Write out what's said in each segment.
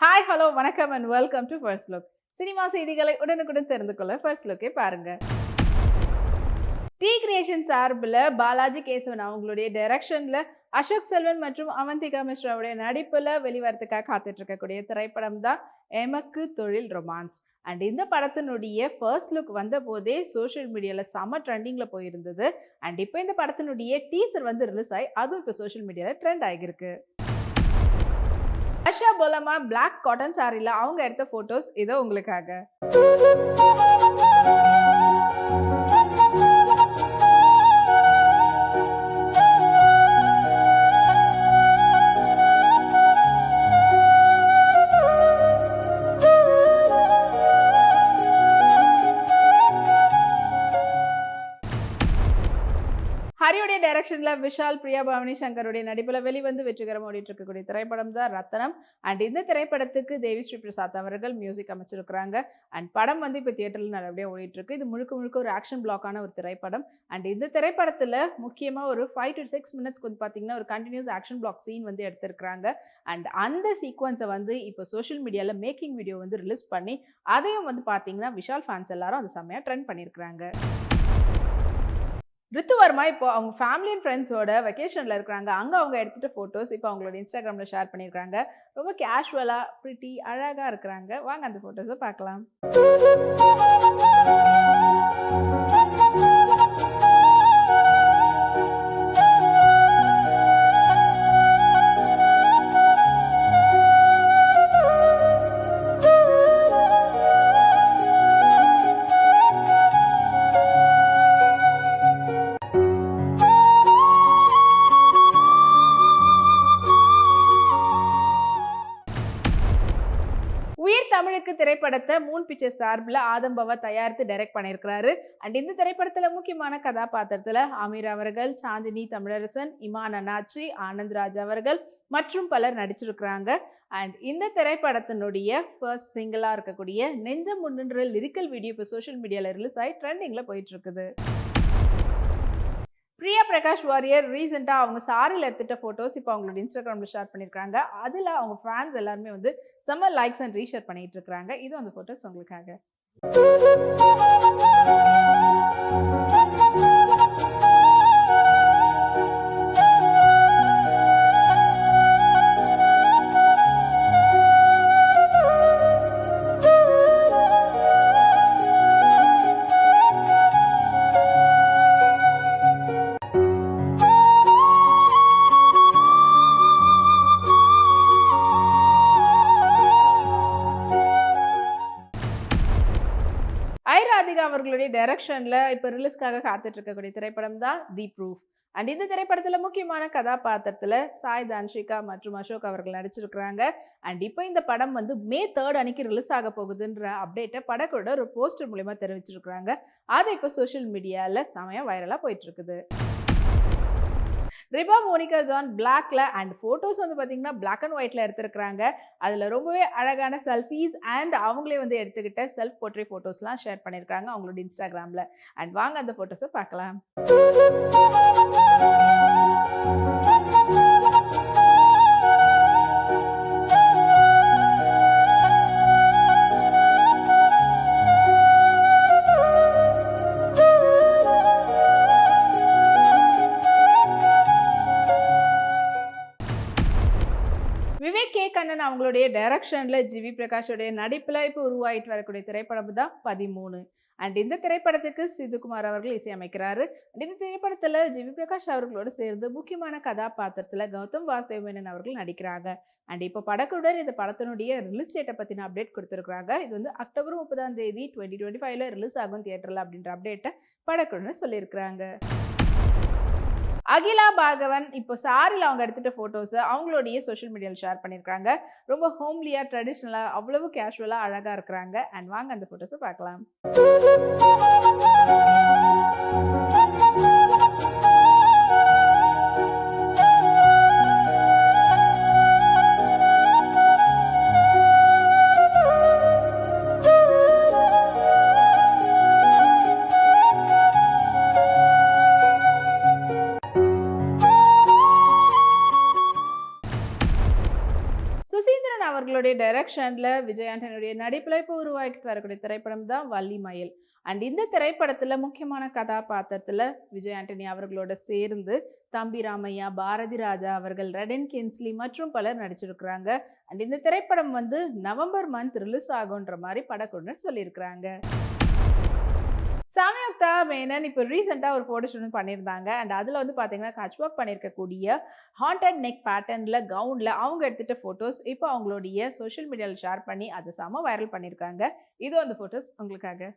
Hi hello வணக்கம் and welcome to first look cinema செய்திகளை உடனுக்குடன் தெரிந்து கொள்ள ஃபர்ஸ்ட் லுக்கே பாருங்க. டி கிரியேஷன் சார்பில் பாலாஜி கேசவன் அவங்களுடைய டைரக்ஷனில் அசோக் செல்வன் மற்றும் அவந்திகா மிஸ்ராவுடைய நடிப்பில் வெளிவரத்துக்காக காத்துட்டு இருக்கக்கூடிய திரைப்படம் தான் எமக்கு தொழில் ரொமான்ஸ் அண்ட் இந்த படத்தினுடைய ஃபர்ஸ்ட் லுக் வந்த போதே சோஷியல் மீடியாவில் செம்ம ட்ரெண்டிங்கில் போயிருந்தது. அண்ட் இப்போ இந்த படத்தினுடைய டீசர் வந்து ரிலீஸ் ஆகி அதுவும் இப்போ சோஷியல் மீடியாவில் ட்ரெண்ட் ஆகியிருக்கு ஆஷா போலமா பிளாக் காட்டன் சாரியில் அவங்க எடுத்த ஃபோட்டோஸ் இதோ உங்களுக்காக. ஹரியுடைய டைரக்ஷனில் விஷால் பிரியா பவானி சங்கருடைய நடிப்பில் வெளிவந்து வெற்றிகரம் ஓடிட்டு இருக்கக்கூடிய திரைப்படம் தான் ரத்தனம். அண்ட் இந்த திரைப்படத்துக்கு தேவி ஸ்ரீ பிரசாத் அவர்கள் மியூசிக் அமைச்சிருக்கிறாங்க. அண்ட் படம் வந்து இப்போ தியேட்டரில் நல்லபடியாக ஓடிட்டு இருக்கு இது முழுக்க முழுக்க ஒரு ஆக்ஷன் பிளாக்கான ஒரு திரைப்படம். அண்ட் இந்த திரைப்படத்தில் முக்கியமாக ஒரு ஃபைவ் டு சிக்ஸ் மினிட்ஸ்க்கு வந்து பார்த்தீங்கன்னா ஒரு கண்டினியூஸ் ஆக்ஷன் பிளாக் சீன் வந்து எடுத்திருக்கிறாங்க. அண்ட் அந்த சீக்வன்ஸை வந்து இப்போ சோஷியல் மீடியாவில் மேக்கிங் வீடியோ வந்து ரிலீஸ் பண்ணி அதையும் வந்து பார்த்தீங்கன்னா விஷால் ஃபேன்ஸ் எல்லாரும் அந்த செம்மையாக ட்ரெண்ட் பண்ணியிருக்கிறாங்க. ரித்துவர்மா இப்போ அவங்க ஃபேமிலி அண்ட் ஃப்ரெண்ட்ஸோட வெக்கேஷனில் இருக்கிறாங்க. அங்கே அவங்க எடுத்துகிட்ட ஃபோட்டோஸ் இப்போ அவங்களோட இன்ஸ்டாகிராமில் ஷேர் பண்ணியிருக்காங்க. ரொம்ப கேஷுவலாக ப்ரிட்டி அழகாக இருக்கிறாங்க. வாங்க அந்த ஃபோட்டோஸை பார்க்கலாம். தமிழுக்கு திரைப்படத்தை மூன் பிக்சர் சார்பில் ஆதம்பவா தயாரித்து டைரக்ட் பண்ணியிருக்கிறாரு. அண்ட் இந்த திரைப்படத்தில் முக்கியமான கதாபாத்திரத்தில் அமீர் அவர்கள் சாந்தினி தமிழரசன் இமான் அண்ணாச்சி ஆனந்த் ராஜ் அவர்கள் மற்றும் பலர் நடிச்சிருக்கிறாங்க. அண்ட் இந்த திரைப்படத்தினுடைய ஃபர்ஸ்ட் சிங்கிளாக இருக்கக்கூடிய நெஞ்சம் முன்னின்ற லிரிக்கல் வீடியோ இப்போ சோஷியல் மீடியாவில் ரிலீஸ் ஆகி ட்ரெண்டிங்கில் போயிட்டு இருக்குது. பிரியா பிரகாஷ் வாரியர் ரீசெண்டாக அவங்க சாரியில் எடுத்துட்ட ஃபோட்டோஸ் இப்போ அவங்களோட இன்ஸ்டாகிராமில் ஷேர் பண்ணியிருக்காங்க அதில் அவங்க ஃபேன்ஸ் எல்லாருமே வந்து செம்ம லைக்ஸ் அண்ட் ரீஷேர் பண்ணிகிட்டு இருக்கிறாங்க. இது அந்த ஃபோட்டோஸ் உங்களுக்காக. டைரக்ஷனில் இப்போ ரிலீஸ்க்காக காத்துட்டு இருக்கக்கூடிய திரைப்படம் தான் தி ப்ரூஃப் அண்ட் இந்த திரைப்படத்தில் முக்கியமான கதாபாத்திரத்தில் சாய் தான்ஷிகா மற்றும் அசோக் அவர்கள் நடிச்சிருக்கிறாங்க. அண்ட் இப்போ இந்த படம் வந்து மே தேர்ட் அன்னைக்கு ரிலீஸ் ஆக போகுதுன்ற அப்டேட்டை படக்கூட ஒரு போஸ்டர் மூலயமா தெரிவிச்சிருக்கிறாங்க. அதை இப்போ சோஷியல் மீடியாவில் செமையாக வைரலாக போயிட்டுருக்குது ரிபா மோனிகா ஜான் பிளாக்ல அண்ட் ஃபோட்டோஸ் வந்து பார்த்தீங்கன்னா பிளாக் அண்ட் ஒயிட்ல எடுத்திருக்கிறாங்க. அதில் ரொம்பவே அழகான செல்ஃபீஸ் அண்ட் அவங்களே வந்து எடுத்துக்கிட்ட செல்ஃப் போர்ட்ரே ஃபோட்டோஸ்லாம் ஷேர் பண்ணியிருக்காங்க அவங்களோட இன்ஸ்டாகிராமில் அண்ட் வாங்க அந்த ஃபோட்டோஸை பார்க்கலாம். அவங்களுடைய டைரக்ஷனில் ஜிவி பிரகாஷோடைய நடிப்பில் இப்போ உருவாயிட்டு வரக்கூடிய திரைப்படம் தான் பதிமூணு. அண்ட் இந்த திரைப்படத்துக்கு சிதுகுமார் அவர்கள் இசையமைக்கிறாரு. அண்ட் இந்த திரைப்படத்தில் ஜிவி பிரகாஷ் அவர்களோடு சேர்ந்து முக்கியமான கதாபாத்திரத்தில் கௌதம் வாசுதேவ் மேனன் அவர்கள் நடிக்கிறாங்க. அண்ட் இப்போ படக்குடன் இந்த படத்தினுடைய ரிலீஸ் டேட்டை பற்றின அப்டேட் கொடுத்துருக்காங்க இது வந்து அக்டோபர் முப்பதாம் தேதி டுவெண்ட்டி டுவெண்ட்டி ஃபைவ்ல ரிலீஸ் ஆகும் தியேட்டரில் அப்படின்ற அப்டேட்டை படக்குழுன்னு சொல்லியிருக்கிறாங்க. அகிலா பாகவன் இப்போ சாரியில் அவங்க எடுத்துகிட்ட ஃபோட்டோஸை அவங்களுடைய சோஷியல் மீடியாவில் ஷேர் பண்ணியிருக்காங்க ரொம்ப ஹோம்லியாக ட்ரெடிஷ்னலாக அவ்வளவு கேஷுவலாக அழகாக இருக்கிறாங்க. அண்ட் வாங்க அந்த ஃபோட்டோஸை பார்க்கலாம். அவர்களுடைய டைரக்ஷனில் விஜய் ஆண்டனியுடைய நடிப்பில் இப்போ உருவாக்கிட்டு வரக்கூடிய திரைப்படம் தான் வள்ளிமயில் அண்ட் இந்த திரைப்படத்தில் முக்கியமான கதாபாத்திரத்தில் விஜய் ஆண்டனி அவர்களோட சேர்ந்து தம்பி ராமையா பாரதி ராஜா அவர்கள் ரெடன் கின்ஸ்லி மற்றும் பலர் நடிச்சிருக்கிறாங்க. அண்ட் இந்த திரைப்படம் வந்து நவம்பர் மந்த் ரிலீஸ் ஆகுன்ற மாதிரி படக்குழுன்னு சொல்லியிருக்கிறாங்க. சமயுக்தா மேனன் இப்போ ரீசெண்டாக ஒரு ஃபோட்டோ ஷூட் பண்ணியிருந்தாங்க. அண்ட் அதில் வந்து பார்த்தீங்கன்னா கச் ஒர்க் பண்ணியிருக்கக்கூடிய ஹாண்டட் நெக் பேட்டர்னில் கவுனில் அவங்க எடுத்துகிட்ட ஃபோட்டோஸ் இப்போ அவங்களுடைய சோஷியல் மீடியாவில் ஷேர் பண்ணி அதை செம வைரல் பண்ணியிருக்காங்க. இது அந்த ஃபோட்டோஸ் உங்களுக்காக.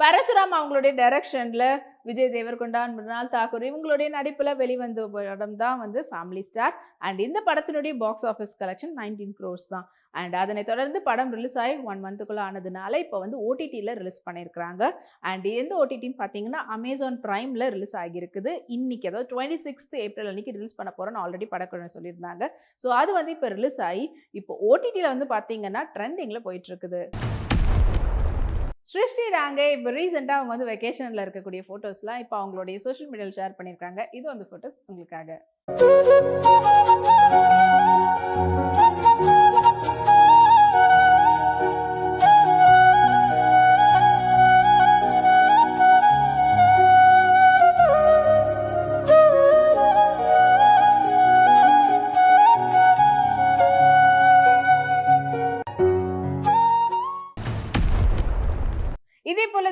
பரசுராம் அவங்களுடைய டைரக்ஷனில் விஜய் தேவர்கொண்டான் மிருனால் தாக்கூர் இவங்களுடைய நடிப்பில் வெளிவந்த படம் தான் வந்து ஃபேமிலி ஸ்டார் அண்ட் இந்த படத்தினுடைய box office collection nineteen crores தான். அண்ட் அதனை தொடர்ந்து படம் ரிலீஸ் ஆகி ஒன் மந்த்துக்குள்ளே ஆனதுனால இப்போ வந்து ஓடிடியில் ரிலீஸ் பண்ணியிருக்கிறாங்க அண்ட் எந்த ஓடிடின்னு பார்த்தீங்கன்னா அமேசான் ப்ரைமில் ரிலீஸ் ஆகியிருக்குது. இன்றைக்கி அதாவது டுவெண்ட்டி சிக்ஸ்த் ஏப்ரல் அன்னைக்கு ரிலீஸ் பண்ண போகிறோன்னு ஆல்ரெடி படக்குழு சொல்லியிருந்தாங்க. ஸோ அது வந்து இப்போ ரிலீஸ் ஆகி இப்போ ஓடிடியில் வந்து பார்த்தீங்கன்னா ட்ரெண்டிங்கில் போயிட்டுருக்குது ஸ்ருஷ்டி ராங்கே இப்போ ரீசெண்டாக அவங்க வந்து வெக்கேஷனில் இருக்கக்கூடிய ஃபோட்டோஸ்லாம் இப்போ அவங்களுடைய சோஷியல் மீடியாவில் ஷேர் பண்ணியிருக்காங்க இது வந்து ஃபோட்டோஸ் உங்களுக்காக.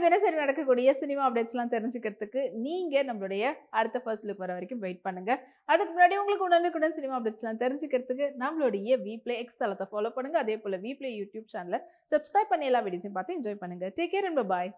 தினசரி நடக்கக்கூடிய சினிமா அப்டேட்ஸ்லாம் தெரிஞ்சுக்கிறதுக்கு நீங்கள் நம்மளுடைய அடுத்த ஃபர்ஸ்ட் லுக் வர வரைக்கும் வெயிட் பண்ணுங்க. அதுக்கு முன்னாடி உங்களுக்கு உடனுக்குடன் சினிமா அப்டேட்ஸ்லாம் தெரிஞ்சுக்கிறதுக்கு நம்மளுடைய விப்ளே எக்ஸ் தளத்தை ஃபாலோ பண்ணுங்க. அதே போல் விப்ளே யூடியூப் சேனலை சப்ஸ்கிரைப் பண்ணி எல்லா வீடியோஸையும் பார்த்து என்ஜாய் பண்ணுங்க. Take care and bye